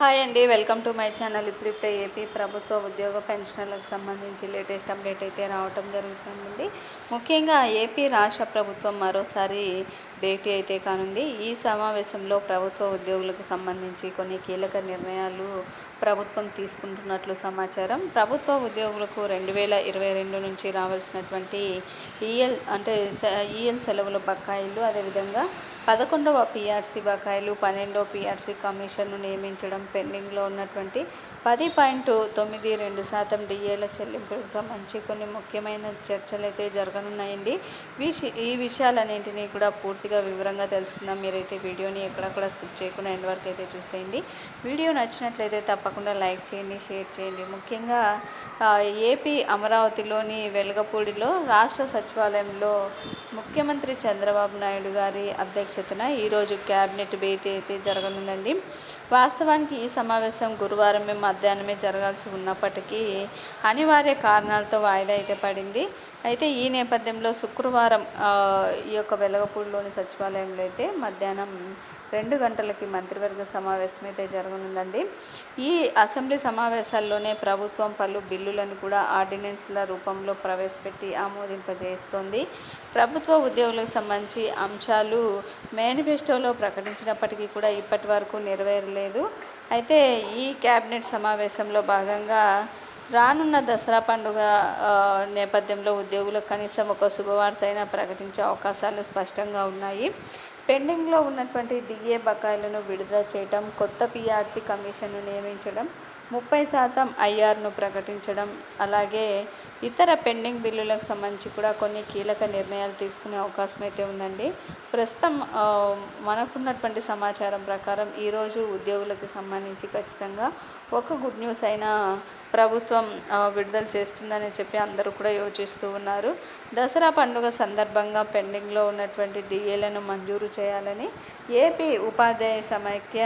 Hi అండి welcome to my channel. ఇప్పుడిప్పుడే AP ప్రభుత్వ ఉద్యోగ పెన్షన్లకు సంబంధించి లేటెస్ట్ అప్డేట్ అయితే రావటం జరుగుతుందండి. ముఖ్యంగా ఏపీ రాష్ట్ర ప్రభుత్వం మరోసారి భేటీ అయితే కానుంది. ఈ సమావేశంలో ప్రభుత్వ ఉద్యోగులకు సంబంధించి కొన్ని కీలక నిర్ణయాలు ప్రభుత్వం తీసుకుంటున్నట్లు సమాచారం. ప్రభుత్వ ఉద్యోగులకు రెండు వేల ఇరవై రెండు నుంచి రావాల్సినటువంటి ఈఎల్ అంటే ఈఎల్ సెలవుల బకాయిలు అదేవిధంగా పదకొండవ పీఆర్సీ బకాయిలు పన్నెండవ పిఆర్సీ కమిషన్ను నియమించడం పెండింగ్లో ఉన్నటువంటి పది పాయింట్ తొమ్మిది రెండు శాతం డిఏల చెల్లింపులకు సంబంధించి కొన్ని ముఖ్యమైన చర్చలు అయితే జరగనున్నాయండి ఈ విషయాలన్నింటినీ కూడా పూర్తిగా వివరంగా తెలుసుకుందాం. మీరైతే వీడియోని ఎక్కడక్కడ స్కిప్ చేయకుండా ఎండ్ వరకు అయితే చూసేయండి. వీడియో నచ్చినట్లయితే తప్పకుండా లైక్ చేయండి షేర్ చేయండి. ముఖ్యంగా ఏపీ అమరావతిలోని వెలగపూడిలో రాష్ట్ర సచివాలయంలో ముఖ్యమంత్రి చంద్రబాబు నాయుడు గారి అధ్యక్ష అధ్యక్షతన ఈరోజు క్యాబినెట్ భేటీ అయితే జరగనుందండి. వాస్తవానికి ఈ సమావేశం గురువారమే మధ్యాహ్నమే జరగాల్సి ఉన్నప్పటికీ అనివార్య కారణాలతో వాయిదా అయితే పడింది. అయితే ఈ నేపథ్యంలో శుక్రవారం ఈ యొక్క వెలగపూడిలోని సచివాలయంలో అయితే మధ్యాహ్నం రెండు గంటలకి మంత్రివర్గ సమావేశం అయితే జరగనుందండి. ఈ అసెంబ్లీ సమావేశాల్లోనే ప్రభుత్వం పలు బిల్లులను కూడా ఆర్డినెన్స్ల రూపంలో ప్రవేశపెట్టి ఆమోదింపజేస్తోంది. ప్రభుత్వ ఉద్యోగులకు సంబంధించి అంశాలు మేనిఫెస్టోలో ప్రకటించినప్పటికీ కూడా ఇప్పటి వరకు నెరవేరలేదు. అయితే ఈ క్యాబినెట్ సమావేశంలో భాగంగా రానున్న దసరా పండుగ నేపథ్యంలో ఉద్యోగులకు కనీసం ఒక శుభవార్త అయినా ప్రకటించే అవకాశాలు స్పష్టంగా ఉన్నాయి. పెండింగ్లో ఉన్నటువంటి డిఏ బకాయిలను విడుదల చేయడం కొత్త పీఆర్సీ కమిషన్ను నియమించడం ముప్పై శాతం ఐఆర్ను ప్రకటించడం అలాగే ఇతర పెండింగ్ బిల్లులకు సంబంధించి కూడా కొన్ని కీలక నిర్ణయాలు తీసుకునే అవకాశం అయితే ఉందండి. ప్రస్తుతం మనకున్నటువంటి సమాచారం ప్రకారం ఈరోజు ఉద్యోగులకు సంబంధించి ఖచ్చితంగా ఒక గుడ్ న్యూస్ అయినా ప్రభుత్వం విడుదల చేస్తుందని చెప్పి అందరూ కూడా యోచిస్తూ ఉన్నారు. దసరా పండుగ సందర్భంగా పెండింగ్లో ఉన్నటువంటి డిఏలను మంజూరు చేయాలని ఏపీ ఉపాధ్యాయ సమైక్య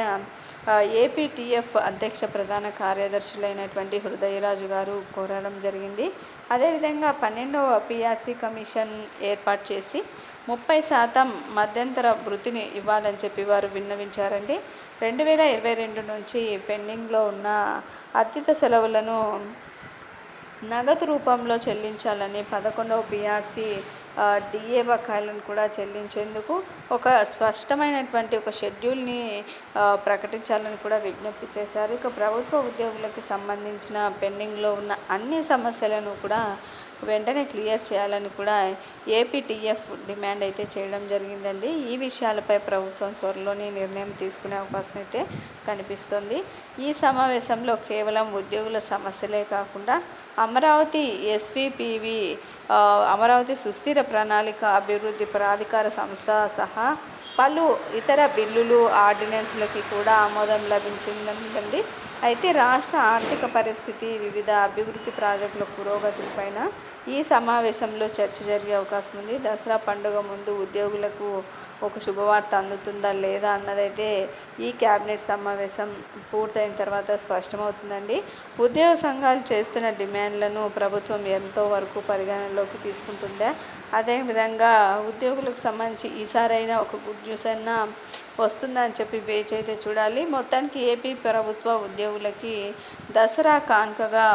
ఏపీటీఎఫ్ అధ్యక్ష ప్రధాన కార్యదర్శులైనటువంటి హృదయరాజు గారు కోరడం జరిగింది. అదేవిధంగా పన్నెండవ పిఆర్సీ కమిషన్ ఏర్పాటు చేసి ముప్పై శాతం మధ్యంతర వృత్తిని ఇవ్వాలని చెప్పి వారు విన్నవించారండి. రెండు వేల ఇరవై రెండు నుంచి పెండింగ్లో ఉన్న అతిథ సెలవులను నగదు రూపంలో చెల్లించాలని పదకొండవ పిఆర్సీ డిఏ బకాయిలను కూడా చెల్లించేందుకు ఒక స్పష్టమైనటువంటి ఒక షెడ్యూల్ని ప్రకటించాలని కూడా విజ్ఞప్తి చేశారు. ఇక ప్రభుత్వ ఉద్యోగులకు సంబంధించిన పెండింగ్లో ఉన్న అన్ని సమస్యలను కూడా వెంటనే క్లియర్ చేయాలని కూడా ఏపీటీఎఫ్ డిమాండ్ అయితే చేయడం జరిగిందండి. ఈ విషయాలపై ప్రభుత్వం త్వరలోనే నిర్ణయం తీసుకునే అవకాశం అయితే కనిపిస్తుంది. ఈ సమావేశంలో కేవలం ఉద్యోగుల సమస్యలే కాకుండా అమరావతి ఎస్విపివి అమరావతి సుస్థిర ప్రణాళిక అభివృద్ధి ప్రాధికార సంస్థ సహా పలు ఇతర బిల్లులు ఆర్డినెన్స్లకి కూడా ఆమోదం లభించిందండి. అయితే రాష్ట్ర ఆర్థిక పరిస్థితి వివిధ అభివృద్ధి ప్రాజెక్టుల పురోగతులపైన ఈ సమావేశంలో చర్చ జరిగే అవకాశం ఉంది. దసరా పండుగ ముందు ఉద్యోగులకు ఒక శుభవార్త అందుతుందా లేదా అన్నదైతే ఈ క్యాబినెట్ సమావేశం పూర్తయిన తర్వాత స్పష్టమవుతుందండి. ఉద్యోగ సంఘాలు చేస్తున్న డిమాండ్లను ప్రభుత్వం ఎంతో వరకు పరిగణనలోకి తీసుకుంటుందా? అదేవిధంగా ఉద్యోగులకు సంబంధించి ఈసారైనా ఒక గుడ్ న్యూస్ అయినా వస్తుందా అని చెప్పి వేచి అయితే చూడాలి. మొత్తానికి ఏపీ ప్రభుత్వ ఉద్యోగులకి దసరా కానుకగా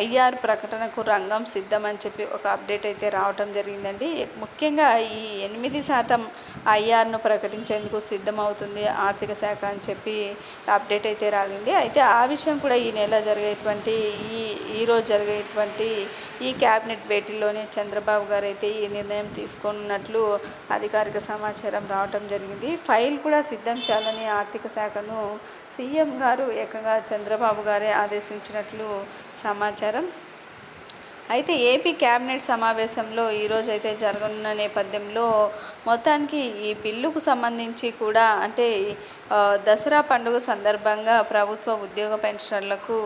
ఐఆర్ ప్రకటనకు రంగం సిద్ధమని చెప్పి ఒక అప్డేట్ అయితే రావటం జరిగిందండి. ముఖ్యంగా ఈ ఎనిమిది శాతం ఐఆర్ను ప్రకటించేందుకు సిద్ధమవుతుంది ఆర్థిక శాఖ అని చెప్పి అప్డేట్ అయితే రాగింది. అయితే ఆ విషయం కూడా ఈ నెల జరిగేటువంటి ఈ ఈరోజు జరిగేటువంటి ఈ క్యాబినెట్ భేటీలోనే చంద్రబాబు గారు అయితే ఈ నిర్ణయం తీసుకున్నట్లు అధికారిక సమాచారం రావటం జరిగింది. ఫైల్ కూడా సిద్ధం చేయాలని ఆర్థిక శాఖను సీఎం గారు ఏకంగా చంద్రబాబు గారే ఆదేశించినట్లు సమాచారం. అయితే ఏపీ క్యాబినెట్ సమావేశంలో ఈరోజు అయితే జరగనున్న నేపథ్యంలో మొత్తానికి ఈ బిల్లుకు సంబంధించి కూడా అంటే దసరా పండుగ సందర్భంగా ప్రభుత్వ ఉద్యోగ పెన్షనర్లకు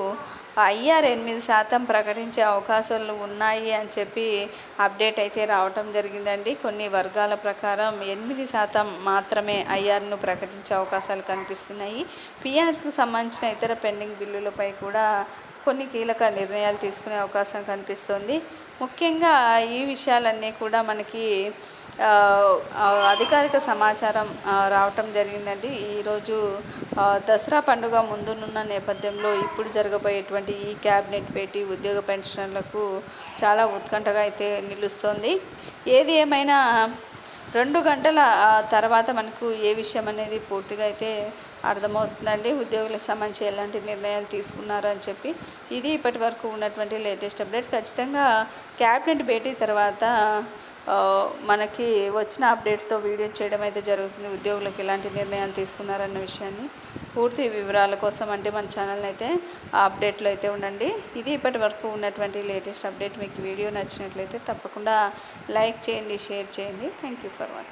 ఐఆర్ ఎనిమిది శాతం ప్రకటించే అవకాశాలు ఉన్నాయి అని చెప్పి అప్డేట్ అయితే రావటం జరిగిందండి. కొన్ని వర్గాల ప్రకారం ఎనిమిది శాతం మాత్రమే ఐఆర్ను ప్రకటించే అవకాశాలు కనిపిస్తున్నాయి. పిఆర్స్కి సంబంధించిన ఇతర పెండింగ్ బిల్లులపై కూడా కొన్ని కీలక నిర్ణయాలు తీసుకునే అవకాశం కనిపిస్తుంది. ముఖ్యంగా ఈ విషయాలన్నీ కూడా మనకి అధికారిక సమాచారం రావటం జరిగిందండి. ఈరోజు దసరా పండుగ ముందునున్న నేపథ్యంలో ఇప్పుడు జరగబోయేటువంటి ఈ క్యాబినెట్ భేటీ ఉద్యోగ పెన్షన్లకు చాలా ఉత్కంఠగా అయితే నిలుస్తోంది. ఏది ఏమైనా రెండు గంటల తర్వాత మనకు ఏ విషయం అనేది పూర్తిగా అయితే అర్థమవుతుందండి. ఉద్యోగులకు సంబంధించి ఎలాంటి నిర్ణయాలు తీసుకున్నారు అని చెప్పి. ఇది ఇప్పటి వరకు ఉన్నటువంటి లేటెస్ట్ అప్డేట్. ఖచ్చితంగా క్యాబినెట్ భేటీ తర్వాత మనకి వచ్చిన అప్డేట్తో వీడియో చేయడం అయితే జరుగుతుంది. ఉద్యోగులకు ఎలాంటి నిర్ణయాలు తీసుకున్నారన్న విషయాన్ని పూర్తి వివరాల కోసం అంటే మన ఛానల్ని అయితే అప్డేట్లో అయితే ఉండండి. ఇది ఇప్పటి వరకు ఉన్నటువంటి లేటెస్ట్ అప్డేట్. మీకు వీడియో నచ్చినట్లయితే తప్పకుండా లైక్ చేయండి షేర్ చేయండి. Thank you for watching.